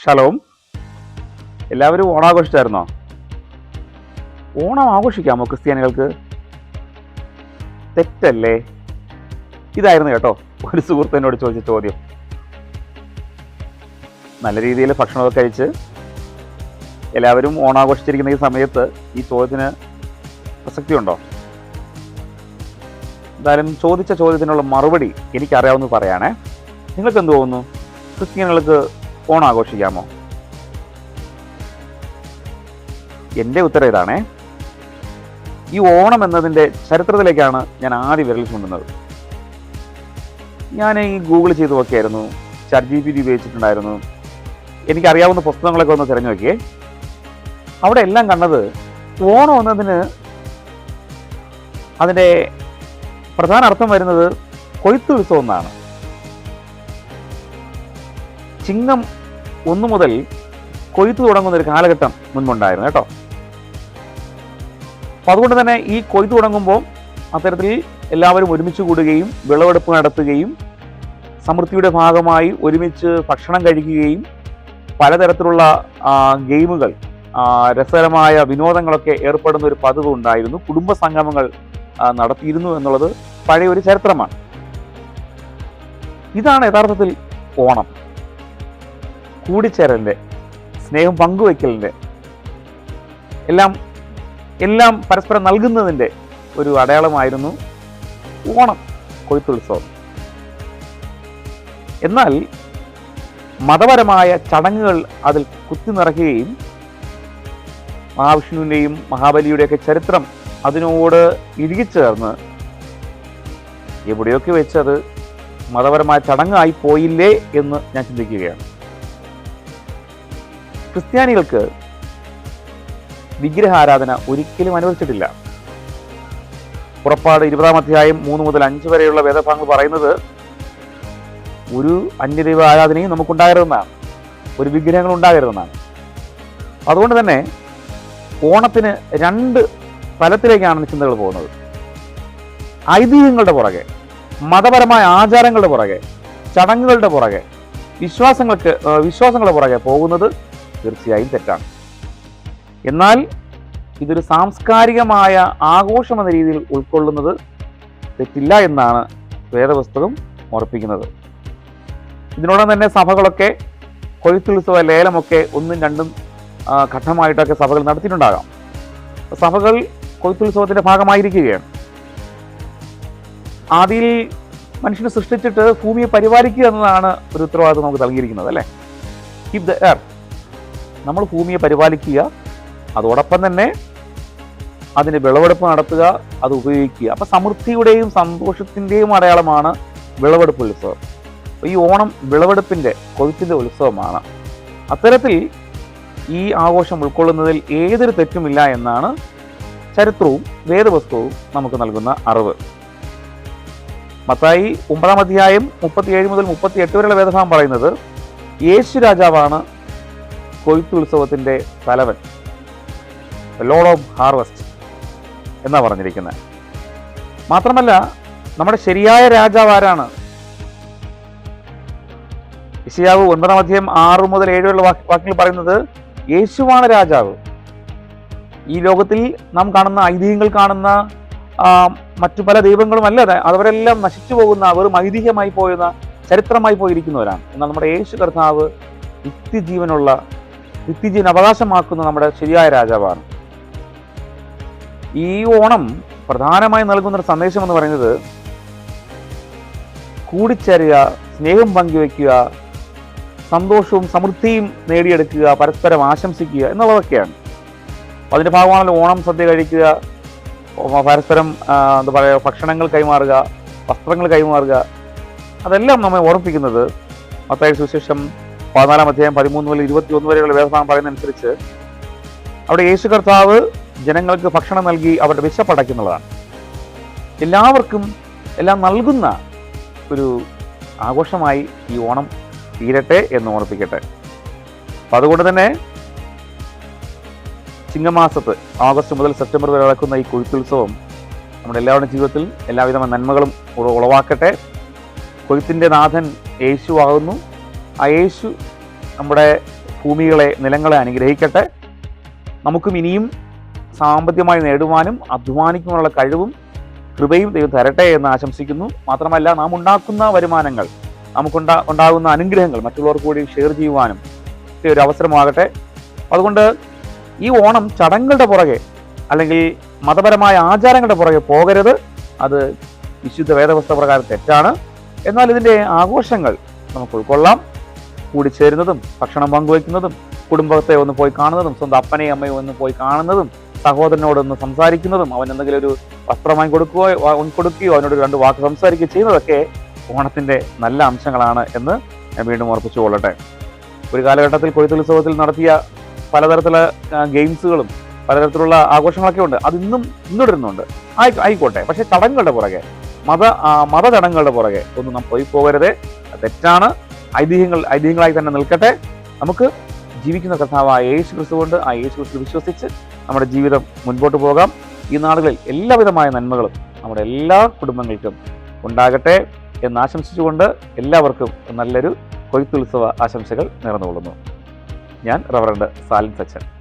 Shalom എല്ലാവരും ഓണാഘോഷിച്ചായിരുന്നോ? ഓണം ആഘോഷിക്കാമോ ക്രിസ്ത്യാനികൾക്ക്? തെറ്റല്ലേ? ഇതായിരുന്നു കേട്ടോ ഒരു സുഹൃത്ത് എന്നോട് ചോദിച്ച ചോദ്യം. നല്ല രീതിയിൽ ഭക്ഷണമൊക്കെ കഴിച്ച് എല്ലാവരും ഓണാഘോഷിച്ചിരിക്കുന്ന ഈ സമയത്ത് ഈ ചോദ്യത്തിന് പ്രസക്തിയുണ്ടോ? എന്തായാലും ചോദിച്ച ചോദ്യത്തിനുള്ള മറുപടി എനിക്കറിയാവുന്ന പറയാണേ നിങ്ങൾക്ക് എന്ത് തോന്നുന്നു? ക്രിസ്ത്യാനികൾക്ക് ഓണം ആഘോഷിക്കാമോ? എന്റെ ഉത്തരം ഇതാണേ. ഈ ഓണം എന്നതിന്റെ ചരിത്രത്തിലേക്കാണ് ഞാൻ ആദ്യ വിരൽ ചൂണ്ടുന്നത്. ഞാൻ ഈ ഗൂഗിൾ ചെയ്ത് നോക്കിയായിരുന്നു. ചാറ്റ് ജി പി ടി ഉപയോഗിച്ചിട്ടുണ്ടായിരുന്നു. എനിക്കറിയാവുന്ന പുസ്തകങ്ങളൊക്കെ ഒന്ന് തിരഞ്ഞു നോക്കിയേ. അവിടെ എല്ലാം കണ്ടത് ഓണം എന്നതിന് അതിന്റെ പ്രധാന അർത്ഥം വരുന്നത് കൊയ്ത്തുത്സവം എന്നാണ്. ചിങ്ങം ഒന്നു മുതൽ കൊയ്ത്ത് തുടങ്ങുന്ന ഒരു കാലഘട്ടം മുൻപുണ്ടായിരുന്നു കേട്ടോ. അപ്പൊ അതുകൊണ്ട് തന്നെ ഈ കൊയ്ത്ത് തുടങ്ങുമ്പോൾ അത്തരത്തിൽ എല്ലാവരും ഒരുമിച്ച് കൂടുകയും വിളവെടുപ്പ് നടത്തുകയും സമൃദ്ധിയുടെ ഭാഗമായി ഒരുമിച്ച് ഭക്ഷണം കഴിക്കുകയും പലതരത്തിലുള്ള ഗെയിമുകൾ രസകരമായ വിനോദങ്ങളൊക്കെ ഏർപ്പെടുന്ന ഒരു പതിവ് ഉണ്ടായിരുന്നു. കുടുംബ സംഗമങ്ങൾ നടത്തിയിരുന്നു എന്നുള്ളത് പഴയ ഒരു ചരിത്രമാണ്. ഇതാണ് യഥാർത്ഥത്തിൽ ഓണം. കൂടിച്ചേരലിന്റെ സ്നേഹം പങ്കുവയ്ക്കലിന്റെ എല്ലാം എല്ലാം പരസ്പരം നൽകുന്നതിന്റെ ഒരു അടയാളമായിരുന്നു ഓണം കൊയ്ത്തുത്സവം. എന്നാൽ മതപരമായ ചടങ്ങുകൾ അതിൽ കുത്തി നിറയ്ക്കുകയും മഹാവിഷ്ണുവിന്റെയും മഹാബലിയുടെയൊക്കെ ചരിത്രം അതിനോട് ഇഴുകിച്ചേർന്ന് എവിടെയൊക്കെ വെച്ചത് മതപരമായ ചടങ്ങായി പോയില്ലേ എന്ന് ഞാൻ ചിന്തിക്കുകയാണ്. ക്രിസ്ത്യാനികൾക്ക് വിഗ്രഹാരാധന ഒരിക്കലും അനുവദിച്ചിട്ടില്ല. പുറപ്പാട് ഇരുപതാം അധ്യായം മൂന്ന് മുതൽ അഞ്ച് വരെയുള്ള വേദഭാഗങ്ങൾ പറയുന്നത് ഒരു അന്യദൈവ ആരാധനയും നമുക്കുണ്ടാകരുതെന്നാണ്. ഒരു വിഗ്രഹങ്ങൾ ഉണ്ടാകരുതെന്നാണ്. അതുകൊണ്ട് തന്നെ ഓണത്തിന് രണ്ട് തലത്തിലേക്കാണ് ചിന്തകൾ പോകുന്നത്. ഐതിഹ്യങ്ങളുടെ പുറകെ മതപരമായ ആചാരങ്ങളുടെ പുറകെ ചടങ്ങുകളുടെ പുറകെ വിശ്വാസങ്ങൾക്ക് വിശ്വാസങ്ങളുടെ പുറകെ പോകുന്നത് തീർച്ചയായും തെറ്റാണ്. എന്നാൽ ഇതൊരു സാംസ്കാരികമായ ആഘോഷം എന്ന രീതിയിൽ ഉൾക്കൊള്ളുന്നത് തെറ്റില്ല എന്നാണ് വേദപുസ്തകം ഉറപ്പിക്കുന്നത്. ഇതിനോടൊപ്പം തന്നെ സഭകളൊക്കെ കൊയ്ത്തുത്സവ ലേലമൊക്കെ ഒന്നും രണ്ടും ഘട്ടമായിട്ടൊക്കെ സഭകൾ നടത്തിയിട്ടുണ്ടാകാം. സഭകൾ കൊഴുത്തുത്സവത്തിന്റെ ഭാഗമായിരിക്കുകയാണ്. ആദിയിൽ മനുഷ്യനെ സൃഷ്ടിച്ചിട്ട് ഭൂമിയെ പരിപാലിക്കുക എന്നതാണ് ഒരു ഉത്തരവാദിത്വം നമുക്ക് നൽകിയിരിക്കുന്നത് അല്ലേ? കീപ് ദ എർത്ത് നമ്മൾ ഭൂമിയെ പരിപാലിക്കുക അതോടൊപ്പം തന്നെ അതിന് വിളവെടുപ്പ് നടത്തുക അത് ഉപയോഗിക്കുക. അപ്പോൾ സമൃദ്ധിയുടെയും സന്തോഷത്തിന്റെയും അടയാളമാണ് വിളവെടുപ്പ് ഉത്സവം. ഈ ഓണം വിളവെടുപ്പിന്റെ കൊയ്ത്തിന്റെ ഉത്സവമാണ്. അത്തരത്തിൽ ഈ ആഘോഷം ഉൾക്കൊള്ളുന്നതിൽ ഏതൊരു തെറ്റുമില്ല എന്നാണ് ചരിത്രവും വേദവസ്തുവും നമുക്ക് നൽകുന്ന അറിവ്. മത്തായി ഒമ്പതാം അധ്യായം മുപ്പത്തിയേഴ് മുതൽ മുപ്പത്തി എട്ട് വരെയുള്ള വേദഭാഗം പറയുന്നത് യേശു രാജാവാണ് കൊയ്ത്തുത്സവത്തിന്റെ തലവൻ ലോഡ് ഓഫ് ഹാർവസ്റ്റ് എന്നാണ് പറഞ്ഞിരിക്കുന്നത് മാത്രമല്ല നമ്മുടെ ശരിയായ രാജാവ് ആരാണ്? ഇഷിയാവ് ഒൻപതാം അധ്യായം ആറ് മുതൽ ഏഴ് വരെയുള്ള വാക്ക് വാക്കുകൾ പറയുന്നത് യേശുവാണ് രാജാവ്. ഈ ലോകത്തിൽ നാം കാണുന്ന ഐതിഹ്യങ്ങൾ കാണുന്ന മറ്റു പല ദൈവങ്ങളും അല്ല അവരെല്ലാം നശിച്ചു പോകുന്ന വെറും ഐതിഹ്യമായി പോയുന്ന ചരിത്രമായി പോയിരിക്കുന്നവരാണ്. എന്നാൽ നമ്മുടെ യേശു കർത്താവ് നിത്യജീവനുള്ള നിത്യജീവൻ അവകാശമാക്കുന്ന നമ്മുടെ ശരിയായ രാജാവാണ്. ഈ ഓണം പ്രധാനമായി നൽകുന്ന ഒരു സന്ദേശം എന്ന് പറയുന്നത് കൂടിച്ചേരുക സ്നേഹം പങ്കുവെക്കുക സന്തോഷവും സമൃദ്ധിയും നേടിയെടുക്കുക പരസ്പരം ആശംസിക്കുക എന്നുള്ളതൊക്കെയാണ്. അതിന്റെ ഭാഗമാണല്ലോ ഓണം സദ്യ കഴിക്കുക പരസ്പരം എന്താ പറയുക ഭക്ഷണങ്ങൾ കൈമാറുക വസ്ത്രങ്ങൾ കൈമാറുക. അതെല്ലാം നമ്മെ ഓർമ്മിപ്പിക്കുന്നത് മത്തായ സുവിശേഷം പതിനാലാം അധ്യായം പതിമൂന്ന് മുതൽ ഇരുപത്തി ഒന്ന് വരെയുള്ള വേദഭാഗം പറയുന്നതനുസരിച്ച് അവിടെ യേശു കർത്താവ് ജനങ്ങൾക്ക് ഭക്ഷണം നൽകി അവരുടെ വിശപ്പടയ്ക്കുന്നുള്ളതാണ് എല്ലാവർക്കും എല്ലാം നൽകുന്ന ഒരു ആഘോഷമായി ഈ ഓണം തീരട്ടെ എന്ന് ഓർപ്പിക്കട്ടെ. അപ്പം അതുകൊണ്ട് തന്നെ ചിങ്ങമാസത്ത് ആഗസ്റ്റ് മുതൽ സെപ്റ്റംബർ വരെ നടക്കുന്ന ഈ കൊയ്ത്തുത്സവം നമ്മുടെ എല്ലാവരുടെയും ജീവിതത്തിൽ എല്ലാവിധ നന്മകളും ഉളവാക്കട്ടെ. കൊയ്ത്തിന്റെ നാഥൻ യേശു ആകുന്നു. ആ യേശു നമ്മുടെ ഭൂമികളെ നിലങ്ങളെ അനുഗ്രഹിക്കട്ടെ. നമുക്കും ഇനിയും സാമ്പത്തികമായി നേടുവാനും അധ്വാനിക്കുവാനുള്ള കഴിവും കൃപയും ദൈവം തരട്ടെ എന്ന് ആശംസിക്കുന്നു. മാത്രമല്ല നാം ഉണ്ടാക്കുന്ന വരുമാനങ്ങൾ നമുക്കുണ്ടാ ഉണ്ടാകുന്ന അനുഗ്രഹങ്ങൾ മറ്റുള്ളവർക്ക് കൂടി ഷെയർ ചെയ്യുവാനും ഒരു അവസരമാകട്ടെ. അതുകൊണ്ട് ഈ ഓണം ചടങ്ങുകളുടെ പുറകെ അല്ലെങ്കിൽ മതപരമായ ആചാരങ്ങളുടെ പുറകെ പോകരുത്. അത് വിശുദ്ധ വേദവസ്ത്ര പ്രകാരം തെറ്റാണ്. എന്നാൽ ഇതിന്റെ ആഘോഷങ്ങൾ നമുക്ക് ഉൾക്കൊള്ളാം. കൂടിച്ചേരുന്നതും ഭക്ഷണം പങ്കുവയ്ക്കുന്നതും കുടുംബത്തെ ഒന്ന് പോയി കാണുന്നതും സ്വന്തം അപ്പനെയും അമ്മയും ഒന്ന് പോയി കാണുന്നതും സഹോദരനോട് ഒന്ന് സംസാരിക്കുന്നതും അവൻ എന്തെങ്കിലും ഒരു വസ്ത്രം വാങ്ങി കൊടുക്കുകയോ കൊടുക്കുകയോ അവനോട് രണ്ട് വാക്ക് സംസാരിക്കുകയോ ചെയ്യുന്നതൊക്കെ ഓണത്തിന്റെ നല്ല അംശങ്ങളാണ് എന്ന് ഞാൻ വീണ്ടും ഉറപ്പിച്ചു കൊള്ളട്ടെ. ഒരു കാലഘട്ടത്തിൽ കൊയ്ത്തുത്സവത്തിൽ നടത്തിയ പലതരത്തിലുള്ള ഗെയിംസുകളും പലതരത്തിലുള്ള ആഘോഷങ്ങളൊക്കെ ഉണ്ട്. അത് ഇന്നും പിന്തുടരുന്നുണ്ട്. ആയി ആയിക്കോട്ടെ. പക്ഷേ ചടങ്ങുകളുടെ പുറകെ മത മത ചടങ്ങുകളുടെ പുറകെ ഒന്നും നാം പോയി പോകരുത്. തെറ്റാണ്. ഐതിഹ്യങ്ങൾ ഐതിഹ്യങ്ങളായി തന്നെ നിൽക്കട്ടെ. നമുക്ക് ജീവിക്കുന്ന കർത്താവായ യേശു ക്രിസ്തു കൊണ്ട് ആ യേശു ക്രിസ്തു വിശ്വസിച്ച് നമ്മുടെ ജീവിതം മുൻപോട്ട് പോകാം. ഈ നാടുകളിൽ എല്ലാവിധമായ നന്മകളും നമ്മുടെ എല്ലാ കുടുംബങ്ങൾക്കും ഉണ്ടാകട്ടെ എന്ന് ആശംസിച്ചുകൊണ്ട് എല്ലാവർക്കും നല്ലൊരു കൊയ്ത്തുത്സവ ആശംസകൾ നേർന്നുകൊള്ളുന്നു. ഞാൻ റവറണ്ട് സാലിൻ സച്ചൻ.